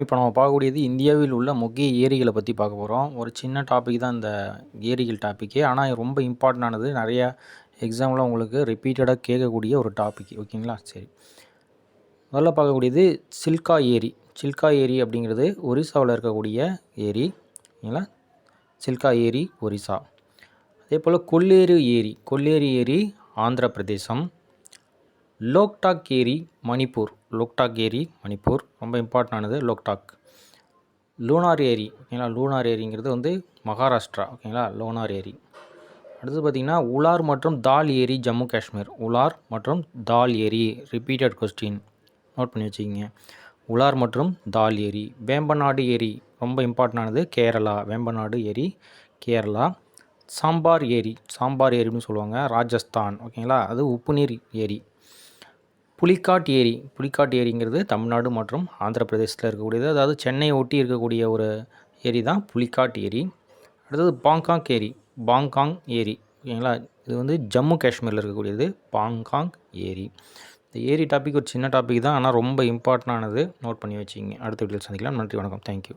இப்போ நம்ம பார்க்கக்கூடியது இந்தியாவில் உள்ள முக்கிய ஏரிகளை பற்றி பார்க்க போகிறோம் ஒரு சின்ன டாபிக் தான் இந்த ஏரிகள் டாப்பிக்கே ஆனால் ரொம்ப இம்பார்ட்டண்டானது நிறையா எக்ஸாமில் உங்களுக்கு ரிப்பீட்டடாக கேட்கக்கூடிய ஒரு டாபிக் ஓகேங்களா? சரி. முதல்ல பார்க்கக்கூடியது சில்கா ஏரி. சில்கா ஏரி அப்படிங்கிறது ஒரிசாவில் இருக்கக்கூடிய ஏரி. ஓகேங்களா? சில்கா ஏரி ஒரிசா. அதே போல் கொல்லேறு ஏரி. கொல்லேறு ஏரி ஆந்திர பிரதேசம் லோக்டாக் ஏரி மணிப்பூர். லோக்டாக் ஏரி மணிப்பூர். ரொம்ப இம்பார்ட்டண்டானது லோக்டாக். லூனார் ஏரி ஓகேங்களா லூனார் ஏரிங்கிறது வந்து மகாராஷ்டிரா. ஓகேங்களா லோனார் ஏரி அடுத்து பார்த்திங்கன்னா உலார் மற்றும் தால் ஏரி ஜம்மு காஷ்மீர். உலார் மற்றும் தால் ஏரி. ரிப்பீட்டட் கொஸ்டின் நோட் பண்ணி வச்சுக்கிங்க. உலார் மற்றும் தால் ஏரி. வேம்பநாடு ஏரி. ரொம்ப இம்பார்ட்டண்டானது கேரளா. வேம்பநாடு ஏரி கேரளா. சாம்பார் ஏரி. சாம்பார் ஏரின்னு சொல்லுவாங்க. ராஜஸ்தான். ஓகேங்களா அது உப்புநீர் ஏரி. புலிக்காட் ஏரி. புலிக்காட் ஏரிங்கிறது தமிழ்நாடு மற்றும் ஆந்திர பிரதேசத்தில் இருக்கக்கூடியது. அதாவது சென்னை ஒட்டி இருக்கக்கூடிய ஒரு ஏரி தான் புலிக்காட் ஏரி. அடுத்தது பாங்காங் ஏரி. பாங்காங் ஏரி. ஓகேங்களா? இது வந்து ஜம்மு காஷ்மீரில் இருக்கக்கூடியது பாங்காங் ஏரி. இந்த ஏரி டாபிக் ஒரு சின்ன டாபிக் தான். ஆனால் ரொம்ப இம்பார்ட்டண்டானது நோட் பண்ணி வச்சிங்க அடுத்த வீட்டில் சந்திக்கலாம். நன்றி வணக்கம். தேங்க்யூ